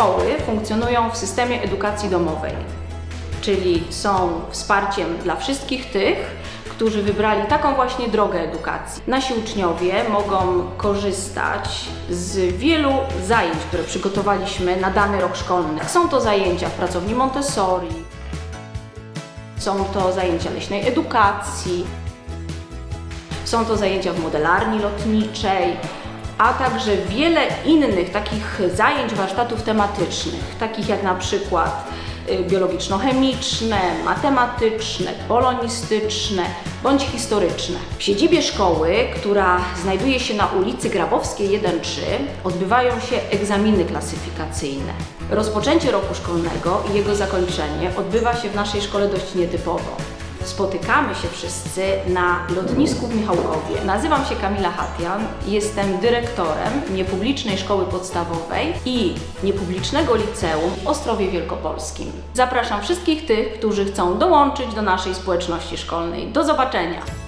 szkoły funkcjonują w systemie edukacji domowej, czyli są wsparciem dla wszystkich tych, którzy wybrali taką właśnie drogę edukacji. Nasi uczniowie mogą korzystać z wielu zajęć, które przygotowaliśmy na dany rok szkolny. Są to zajęcia w pracowni Montessori, są to zajęcia leśnej edukacji, są to zajęcia w modelarni lotniczej, a także wiele innych takich zajęć, warsztatów tematycznych, takich jak na przykład y, biologiczno-chemiczne, matematyczne, polonistyczne bądź historyczne. W siedzibie szkoły, która znajduje się na ulicy Grabowskiej 1-3, odbywają się egzaminy klasyfikacyjne. Rozpoczęcie roku szkolnego i jego zakończenie odbywa się w naszej szkole dość nietypowo. Spotykamy się wszyscy na lotnisku w Michałkowie. Nazywam się Kamila Hatian, jestem dyrektorem niepublicznej szkoły podstawowej i niepublicznego liceum w Ostrowie Wielkopolskim. Zapraszam wszystkich tych, którzy chcą dołączyć do naszej społeczności szkolnej. Do zobaczenia!